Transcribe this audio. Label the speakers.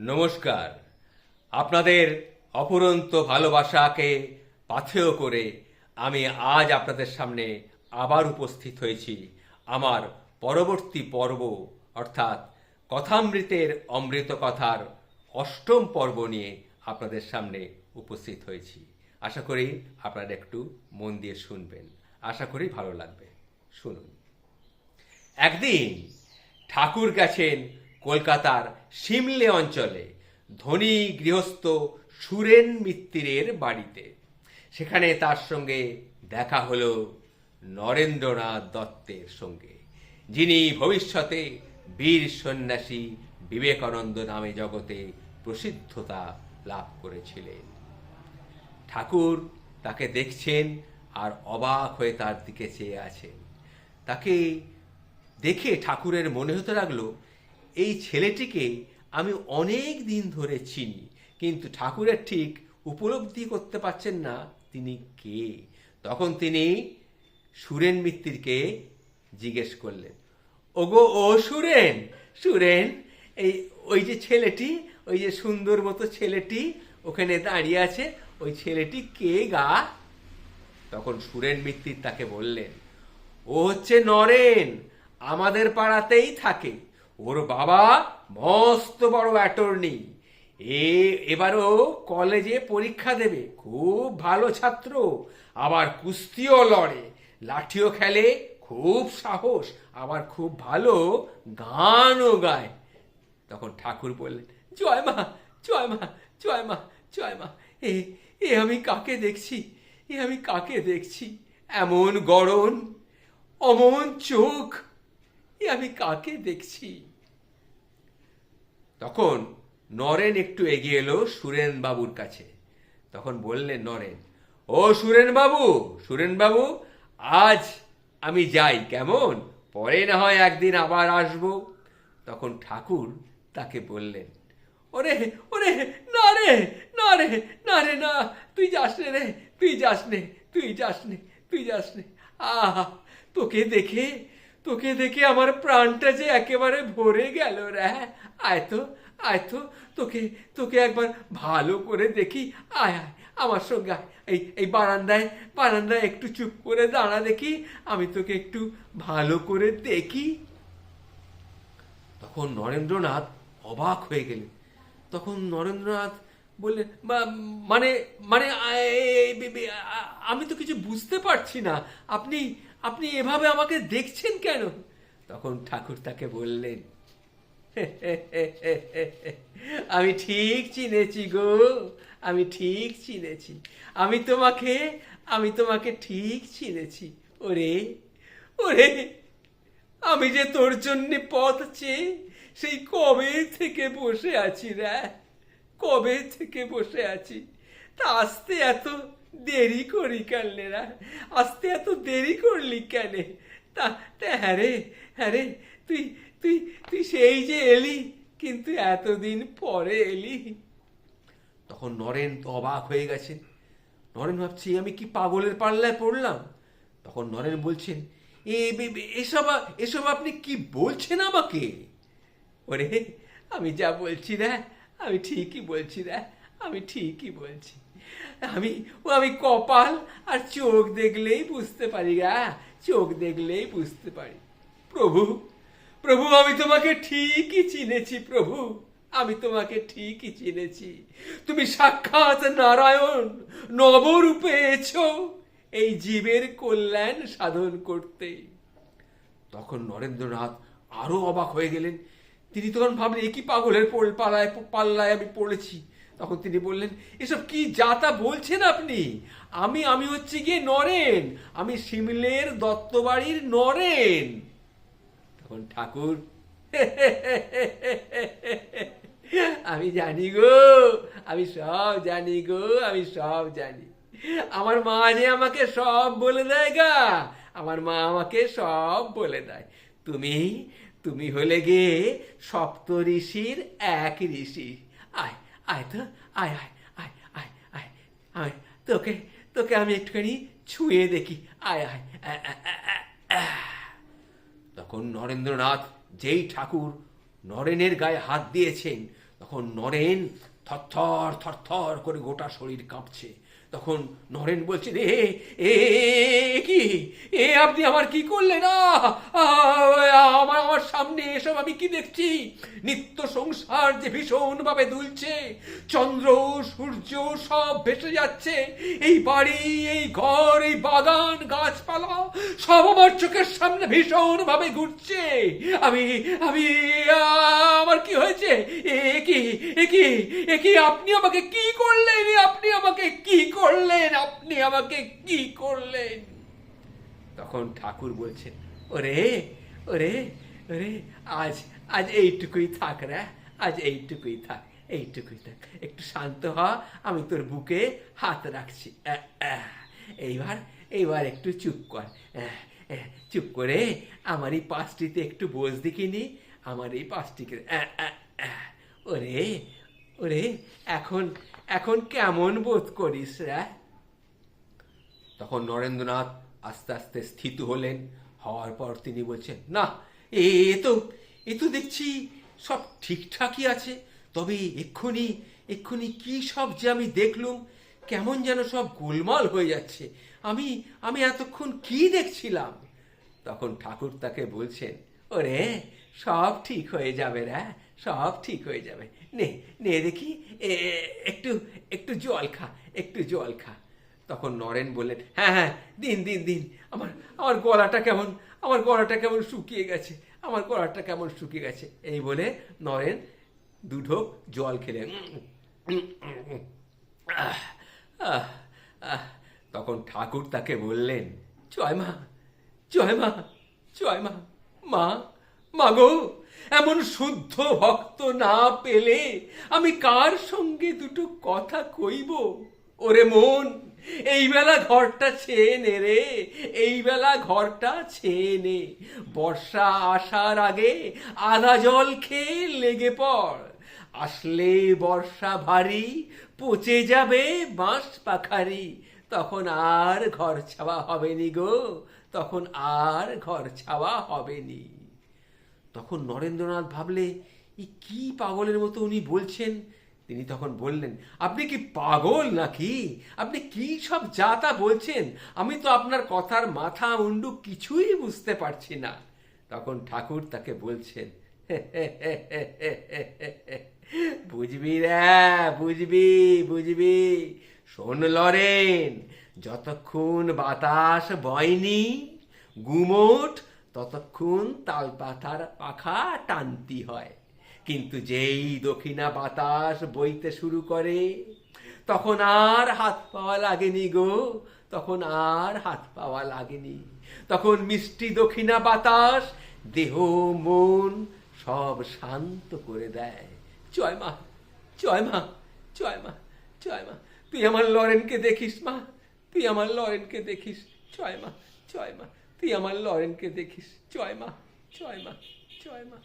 Speaker 1: নমস্কার। আপনাদের অপরন্ত ভালোবাসাকে পাথেয় করে আমি আজ আপনাদের সামনে আবার উপস্থিত হয়েছি। আমার পরবর্তী পর্ব, অর্থাৎ কথামৃতের অমৃত কথার অষ্টম পর্ব নিয়ে আপনাদের সামনে উপস্থিত হয়েছি। আশা করি আপনারা একটু মন দিয়ে শুনবেন। আশা করি ভালো লাগবে। শুনুন। একদিন ঠাকুর গেছেন কলকাতার সিমলে অঞ্চলে ধনী গৃহস্থ সুরেন মিত্তিরের বাড়িতে। সেখানে তার সঙ্গে দেখা হলো নরেন্দ্রনাথ দত্তের সঙ্গে, যিনি ভবিষ্যতে বীর সন্ন্যাসী বিবেকানন্দ নামে জগতে প্রসিদ্ধতা লাভ করেছিলেন। ঠাকুর তাকে দেখছেন আর অবাক হয়ে তার দিকে চেয়ে আছেন। তাকে দেখে ঠাকুরের মনে হতে লাগল এই ছেলেটিকে আমি অনেক দিন ধরে চিনি, কিন্তু ঠাকুরের ঠিক উপলব্ধি করতে পারছেন না তিনি কে। তখন তিনি সুরেন মিত্তিরকে জিজ্ঞেস করলেন, ওগো, ও সুরেন সুরেন, এই ওই যে ছেলেটি, ওই যে সুন্দর মতো ছেলেটি ওখানে দাঁড়িয়ে আছে, ওই ছেলেটি কে গা? তখন সুরেন মিত্তির তাকে বললেন, ও হচ্ছে নরেন, আমাদের পাড়াতেই থাকে ওর বাবা মস্ত বড় অ্যাটর্নি এ, এবারও কলেজে পরীক্ষা দেবে। খুব ভালো ছাত্র। আবার কুস্তিও লড়ে। লাঠিও খেলে। খুব সাহস। আবার খুব ভালো গানও গায়। তখন ঠাকুর বললেন, জয় মা জয় মা জয় মা জয় মা। এ এ আমি কাকে দেখছি? এ আমি কাকে দেখছি? এমন গড়ন, অমন চোখ এ আমি কাকে দেখছি? তখন নরেন একটু এগিয়ে এলো সুরেন বাবুর কাছে। তখন বললেন নরেন, ও সুরেন বাবু সুরেন বাবু, আজ আমি যাই, কেমন? পরে না হয় একদিন আবার আসব। তখন ঠাকুর তাকে বললেন, ওরে ওরে, না রে না রে না রে, না, তুই যাস নে রে, তুই যাস নে, তুই যাস নে, তুই যাস নে। আহা, তোকে দেখে তোকে দেখে আমার প্রাণটা যে একেবারে ভরে গেল রে। আয় তো আয় তো, তোকে তোকে একবার ভালো করে দেখি। আয় আয়, আমার সঙ্গে এই এই বারান্দায় বারান্দায় একটু চুপ করে দাঁড়া দেখি। আমি তোকে একটু ভালো করে দেখি। তখন নরেন্দ্রনাথ অবাক হয়ে গেলেন। তখন নরেন্দ্রনাথ বললেন, "মা- মানে মানে আমি তো কিছু বুঝতে পারছি না। আপনি আপনি এভাবে আমাকে দেখছেন কেন? তখন ঠাকুর তাকে বললেন আমি ঠিক চিনেছি গো, আমি ঠিক চিনেছি। আমি তোমাকে আমি তোমাকে ঠিক চিনেছি। ওরে ওরে, আমি যে তোর জন্য পথ চেয়ে সেই কবে থেকে বসে আছি রে? কবে থেকে বসে আছি? তা আসতে এত দেরি করি কেন রা। আসতে এত দেরি করলি কেন? তা তা হ্যাঁ রে হ্যাঁ রে, তুই তুই তুই সেই যে এলি, কিন্তু এতদিন পরে এলি। তখন নরেন তো অবাক হয়ে গেছে। নরেন ভাবছি, আমি কি পাগলের পাল্লায় পড়লাম? তখন নরেন বলছেন এসব এসব আপনি কি বলছেন আমাকে? ওরে, আমি যা বলছি না আমি ঠিকই বলছি না আমি ঠিকই বলছি। আমি, ও আমি কপাল আর চোখ দেখলেই বুঝতে পারি গা চোখ দেখলেই বুঝতে পারি। প্রভু প্রভু, আমি তোমাকে ঠিকই চিনেছি, প্রভু, আমি তোমাকে ঠিকই চিনেছি। তুমি সাক্ষাৎ নারায়ণ, নবরূপে এছো এই জীবের কল্যাণ সাধন করতে। তখন নরেন্দ্রনাথ আরও অবাক হয়ে গেলেন। তিনি তখন ভাবলেন একই পাগলের পোল- পালায়, পাল্লায় আমি পড়েছি। তখন তিনি বললেন, এসব কি যা তা বলছেন আপনি? আমি আমি হচ্ছে গিয়ে নরেন, আমি সিমলের দত্তবাড়ির নরেন। তখন ঠাকুর, আমি জানি গো, আমি সব জানি গো, আমি সব জানি। আমার মা যে আমাকে সব বলে দেয় গা, আমার মা আমাকে সব বলে দেয়। তুমি তুমি হলে গে সপ্ত ঋষির এক ঋষি। আয় আয় তো আয় আয় আয় আয় আয় আয় তোকে তোকে আমি একটুখানি ছুঁয়ে দেখি আয় আয়। তখন নরেন্দ্রনাথ যেই ঠাকুর নরেনের গায়ে হাত দিয়েছেন, তখন নরেন থরথর থরথর করে গোটা শরীর কাঁপছে। তখন নরেন বলছে, এ এ কি? এ আপনি আমার কি করলেন! আমার আমার সামনে এসব আমি কি দেখছি? নিত্য সংসার যে ভীষণ ভাবে দুলছে, চন্দ্র, সূর্য সব ভেসে যাচ্ছে, এই বাড়ি, এই ঘর, এই বাগান, গাছপালা সব আমার চোখের সামনে ভীষণ ভাবে ঘুরছে। আমি আমি আমার কি হয়েছে? এ কি এ কি এ কি, আপনি আমাকে কি করলেন? আমাকে কি করলেন আপনি আমাকে কি করলেন তখন ঠাকুর বলছেন ওরে ওরে ওরে, আজ আজ এইটুকুই থাক রে, আজ এইটুকুই থাক এইটুকুই থাক একটু শান্ত হ, আমি তোর বুকে হাত রাখছি। এইবার এইবার একটু চুপ কর চুপ করে আমার এই পাঁচটিতে একটু বোঝ দেখিনি আমার এই পাঁচটিকে। ওরে ওরে, এখন এখন কেমন বোধ করিস, রে? তখন নরেন্দ্রনাথ আস্তে আস্তে স্থিত হলেন। হওয়ার পর তিনি বলছেন, না, এ তো এ তো দেখছি সব ঠিকঠাকই আছে। তবে এক্ষুনি এক্ষুনি কি সব যে আমি দেখলুম, কেমন যেন সব গোলমাল হয়ে যাচ্ছে। আমি আমি এতক্ষণ কি দেখছিলাম? তখন ঠাকুর তাকে বলছেন, ওরে, সব ঠিক হয়ে যাবে, রে। সব ঠিক হয়ে যাবে। নে নে দেখি একটু একটু জল খা, একটু জল খা। তখন নরেন বললেন হ্যাঁ হ্যাঁ দিন দিন দিন, আমার আমার গলাটা কেমন, আমার গলাটা কেমন শুকিয়ে গেছে, আমার গলাটা কেমন শুকিয়ে গেছে। এই বলে নরেন দু ঢোক জল খেলেন। তখন ঠাকুর তাকে বললেন, জয় মা জয় মা জয় মা মা মা গো। এমন শুদ্ধ ভক্ত না পেলে আমি কার সঙ্গে দুটো কথা কইব? ওরে মন, এই বেলা ঘরটা ছেয়ে নে রে, এই বেলা ঘরটা ছেয়ে নে। বর্ষা আসার আগে আধা জল খেয়ে লেগে পড়। আসলে বর্ষা ভারী, পচে যাবে বাঁশ পাখারি। তখন আর ঘর ছাওয়া হবে নি গো, তখন আর ঘর ছাওয়া হবে নি। তখন নরেন্দ্রনাথ ভাবলে এই কি পাগলের মতো উনি বলছেন? তিনি তখন বললেন, আপনি কি পাগল নাকি? আপনি কি সব যা তা বলছেন? আমি তো আপনার কথার মাথা মুন্ডু কিছুই বুঝতে পারছি না। তখন ঠাকুর তাকে বলছেন বুঝবি রে, বুঝবি বুঝবি। শোন লরেন, যতক্ষণ বাতাস বয়নি, গুমোট ততক্ষণ তালপাতার পাখা টানতি হয়। কিন্তু যেই দক্ষিণা বাতাস বইতে শুরু করে, তখন আর হাত পাওয়া লাগেনি গো, তখন আর হাত পাওয়া লাগেনি। তখন মিষ্টি দক্ষিণা বাতাস দেহ, মন সব শান্ত করে দেয়। জয় মা জয় মা জয় মা জয় মা, তুই আমার লরেনকে দেখিস মা, তুই আমার লরেনকে দেখিস। জয় মা জয় মা তুই আমার লরেনকে দেখিস। জয় মা জয় মা জয় মা।